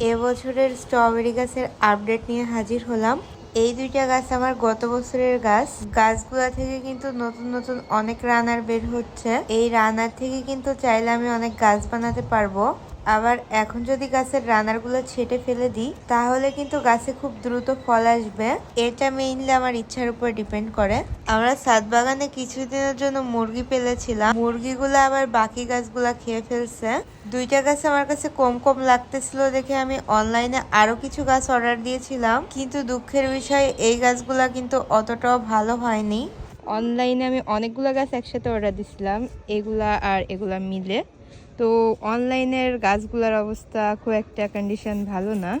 এবছরের স্ট্রবেরি গাছের আপডেট নিয়ে হাজির হলাম। এই দুইটা গাছ আমার গত বছরের গাছ। গাছগুলা থেকে কিন্তু নতুন নতুন অনেক রানার বের হচ্ছে। এই রানার থেকে কিন্তু চাইলে আমি অনেক গাছ বানাতে পারব। আবার এখন যদি গাছের রানারগুলো ছেটে ফেলে দিই, তাহলে কিন্তু গাছে খুব দ্রুত ফল আসবে। এটা মেইনলি আমার ইচ্ছার উপর ডিপেন্ড করে। আমরা সাত বাগানে কিছুদিনের জন্য মুরগি পেলেছিলাম। মুরগিগুলো আবার বাকি গাছগুলা খেয়ে ফেলছে। দুইটা গাছ আমার কাছে কম কম লাগতেছিল দেখে আমি অনলাইনে আরও কিছু গাছ অর্ডার দিয়েছিলাম। কিন্তু দুঃখের বিষয়, এই গাছগুলা কিন্তু অতটাও ভালো হয়নি। অনলাইনে আমি অনেকগুলো গাছ একসাথে অর্ডার দিছিলাম, এগুলা আর এগুলা মিলে। তো অনলাইনের গাছগুলোর অবস্থা খুব একটা কন্ডিশন ভালো না।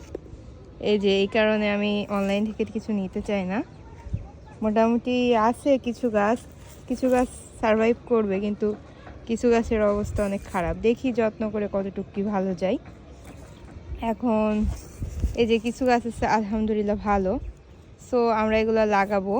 এই যে, এই কারণে আমি অনলাইন থেকে কিছু নিতে চাই না। মোটামুটি আছে কিছু গাছ কিছু গাছ সারভাইভ করবে, কিন্তু কিছু গাছের অবস্থা অনেক খারাপ। দেখি যত্ন করে কতটুকু কি ভালো যায় এখন এই যে কিছু গাছ আছে, আলহামদুলিল্লাহ ভালো। সো আমরা এগুলো লাগাবো।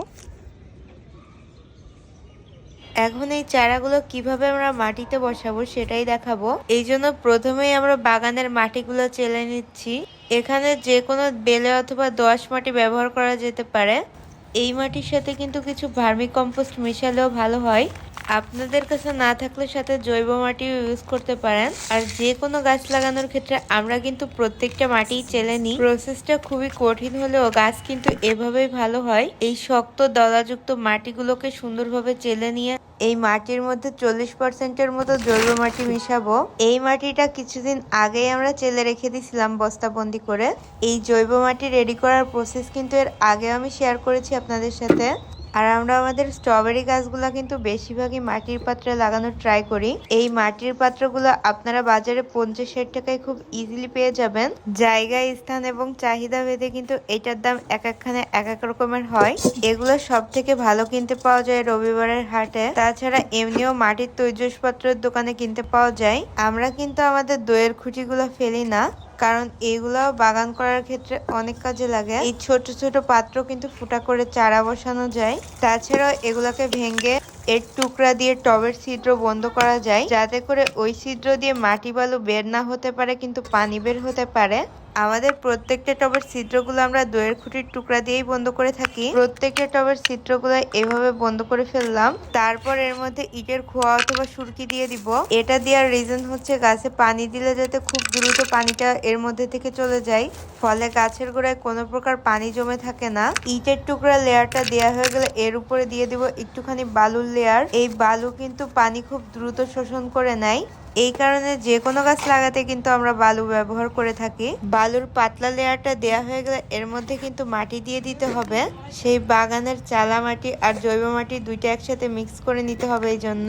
এখন এই চারাগুলো কীভাবে আমরা মাটিতে বসাবো সেটাই দেখাবো। এই জন্য প্রথমেই আমরা বাগানের মাটিগুলো চেলে নিচ্ছি। এখানে যে কোনো বেলে অথবা দোআঁশ মাটি ব্যবহার করা যেতে পারে। এই মাটির সাথে কিন্তু কিছু ভার্মি কম্পোস্ট মিশালেও ভালো হয়। আপনাদের কাছে না থাকলে সাথে জৈব মাটিও ইউজ করতে পারেন। আর যে কোনো গাছ লাগানোর ক্ষেত্রে আমরা কিন্তু প্রত্যেকটা মাটি চেলে নিই। প্রসেসটা খুবই কঠিন হলেও গাছ কিন্তু এভাবেই ভালো হয়। এই শক্ত দলাযুক্ত মাটিগুলোকে সুন্দরভাবে চেলে নিয়ে এই মাটির মধ্যে চল্লিশ পার্সেন্টের মতো জৈব মাটি মিশাবো। এই মাটিটা কিছুদিন আগেই আমরা চেলে রেখে দিয়েছিলাম বস্তাবন্দি করে। এই জৈব মাটি রেডি করার প্রসেস কিন্তু এর আগে আমি শেয়ার করেছি আপনাদের সাথে। আর আমরা আমাদের স্ট্রবেরি গাছগুলা কিন্তু বেশিরভাগই মাটির পাত্রে লাগানোর ট্রাই করি। এই মাটির পাত্রগুলো আপনারা বাজারে পঞ্চাশ ষাট টাকায় খুব ইজিলি পেয়ে যাবেন। জায়গা, স্থান এবং চাহিদা ভেদে কিন্তু এটার দাম এক একখানে এক এক রকমের হয়। এগুলো সব থেকে ভালো কিনতে পাওয়া যায় রবিবারের হাটে। তাছাড়া এমনিও মাটির তৈজসপত্রের দোকানে কিনতে পাওয়া যায়। আমরা কিন্তু আমাদের দইয়ের খুঁটিগুলো ফেলি না। কারণ এগুলো বাগান করার ক্ষেত্রে অনেক কাজে লাগে। এই ছোট ছোট পাত্র কিন্তু ফুটা করে চারা বসানো যায়। তাছাড়াও এগুলাকে ভেঙে এর টুকরা দিয়ে টবের ছিদ্র বন্ধ করা যায়। যাতে করে ওই ছিদ্র দিয়ে মাটি বালু বের না হতে পারে, কিন্তু পানি বের হতে পারে। আমাদের প্রত্যেকটা টবের ছিদ্রগুলো আমরা দইয়ের খুঁটির টুকরা দিয়েই বন্ধ করে থাকি। প্রত্যেকটা টবের ছিদ্রগুলো এভাবে বন্ধ করে ফেললাম। তারপর এর মধ্যে ইটের খোয়া অথবা সুরকি দিয়ে দিব। এটা দেওয়ার রিজন হচ্ছে গাছে পানি দিলে যাতে খুব দ্রুত পানিটা এর মধ্যে থেকে চলে যায়। ফলে গাছের গোড়ায় কোনো প্রকার পানি জমে থাকে না। ইটের টুকরা লেয়ারটা দেওয়া হয়ে গেলে এর উপরে দিয়ে দিব একটুখানি বালুর লেয়ার। এই বালু কিন্তু পানি খুব দ্রুত শোষণ করে নেয়। এই কারণে যে কোনো গাছ লাগাতে কিন্তু আমরা বালু ব্যবহার করে থাকি। বালুর পাতলা লেয়ারটা দেয়া হয়ে গেলে এর মধ্যে কিন্তু মাটি দিয়ে দিতে হবে। সেই বাগানের চালা মাটি আর জৈব মাটি দুইটা একসাথে মিক্স করে নিতে হবে এই জন্য।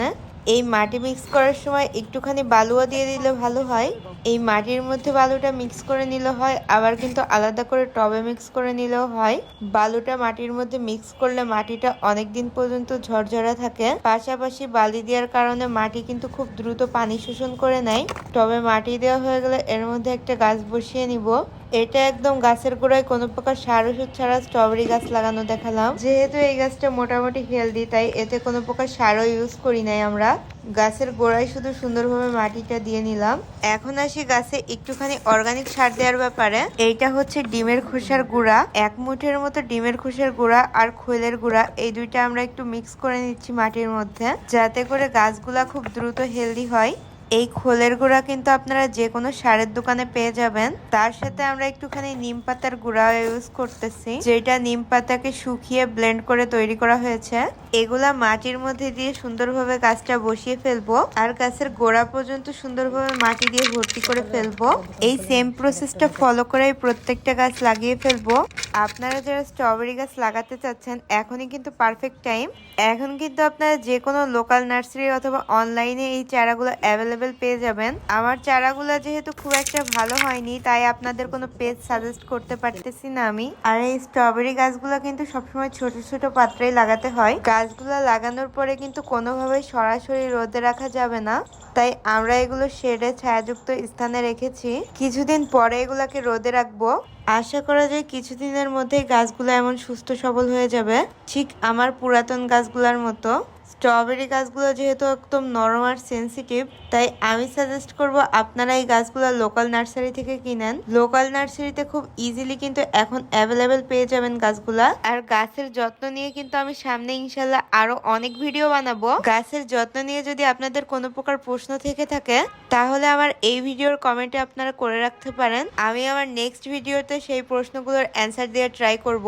এই মাটি মিক্স করার সময় একটুখানি বালুও দিয়ে দিলে ভালো হয়। এই মাটির মধ্যে বালুটা মিক্স করে নিলে হয়, আবার কিন্তু আলাদা করে টবে মিক্স করে নিলেও হয়। বালুটা মাটির মধ্যে মিক্স করলে মাটিটা অনেক দিন পর্যন্ত ঝরঝরা থাকে। পাশাপাশি বালি দেওয়ার কারণে মাটি কিন্তু খুব দ্রুত পানি শোষণ করে নেয়। টবে মাটি দেওয়া হয়ে গেলে এর মধ্যে একটা গাছ বসিয়ে নিব। এটা একদম গাছের গোড়ায় কোনো প্রকার সার, ওষুধ ছাড়া স্ট্রবেরি গাছ লাগানো দেখালাম। যেহেতু এই গাছটা মোটামুটি হেলদি তাই এতে কোনো প্রকার সারও ইউজ করি নাই আমরা। গাছের গোড়ায় শুধু সুন্দরভাবে মাটিটা দিয়ে নিলাম। এখন আসি গাছে একটুখানি অর্গানিক সার দেওয়ার ব্যাপারে। এইটা হচ্ছে ডিমের খোসার গুঁড়া। এক মুঠের মতো ডিমের খোসার গুঁড়া আর খোলের গুঁড়া, এই দুইটা আমরা একটু মিক্স করে নিচ্ছি মাটির মধ্যে, যাতে করে গাছগুলা খুব দ্রুত হেলদি হয়। এই খোলের গুঁড়া কিন্তু আপনারা যে কোনো সারের দোকানে পেয়ে যাবেন। তার সাথে আমরা একটুখানি নিম পাতার গুঁড়া ইউজ করতেছি, যেটা নিম পাতাকে শুকিয়ে ব্লেন্ড করে তৈরি করা হয়েছে। এগুলা মাটির মধ্যে দিয়ে সুন্দরভাবে গাছটা বসিয়ে ফেলব, আর গাছের গোড়া পর্যন্ত সুন্দরভাবে মাটি দিয়ে ভর্তি করে ফেলব। এই সেম প্রসেসটা ফলো করে প্রত্যেকটা গাছ লাগিয়ে ফেলব। আপনারা যারা স্ট্রবেরি গাছ লাগাতে চাচ্ছেন, এখনই কিন্তু পারফেক্ট টাইম এখন কিন্তু আপনারা যে কোনো লোকাল নার্সারি অথবা অনলাইনে এই চারাগুলো অ্যাভেলেবেল পেয়ে যাবেন। আমার চারাগুলো যেহেতু খুব একটা ভালো হয়নি, তাই আপনাদের কোনো পেজ সাজেস্ট করতে পারতেছি না আমি। আর এই স্ট্রবেরি গাছগুলো কিন্তু সবসময় ছোট ছোট পাত্রেই লাগাতে হয়। গাছগুলো লাগানোর পরে কিন্তু কোনোভাবেই সরাসরি রোদে রাখা যাবে না। তাই আমরা এগুলো শেডে ছায়াযুক্ত স্থানে রেখেছি। কিছুদিন পরে এগুলাকে রোদে রাখব। আশা করা যায় কিছুদিনের মধ্যেই গাছগুলো এমন সুস্থ সবল হয়ে যাবে। ঠিক আমার পুরাতন গাছগুলোর মতো। স্ট্রবেরি গাছগুলো যেহেতু একদম নরম আর সেন্সিটিভ তাই আমি সাজেস্ট করব আপনারা এই গাছগুলো লোকাল নার্সারি থেকে কিনেন। লোকাল নার্সারিতে খুব ইজিলি কিন্তু এখন অ্যাভেলেবেল পেয়ে যাবেন গাছগুলা। আর গাছের যত্ন নিয়ে কিন্তু আমি সামনে ইনশাল্লাহ আরও অনেক ভিডিও বানাবো। গাছের যত্ন নিয়ে যদি আপনাদের কোনো প্রকার প্রশ্ন থেকে থাকে, তাহলে আমার এই ভিডিওর কমেন্টে আপনারা করে রাখতে পারেন। আমি আমার নেক্সট ভিডিওতে সেই প্রশ্নগুলোর অ্যান্সার দিয়ে ট্রাই করব।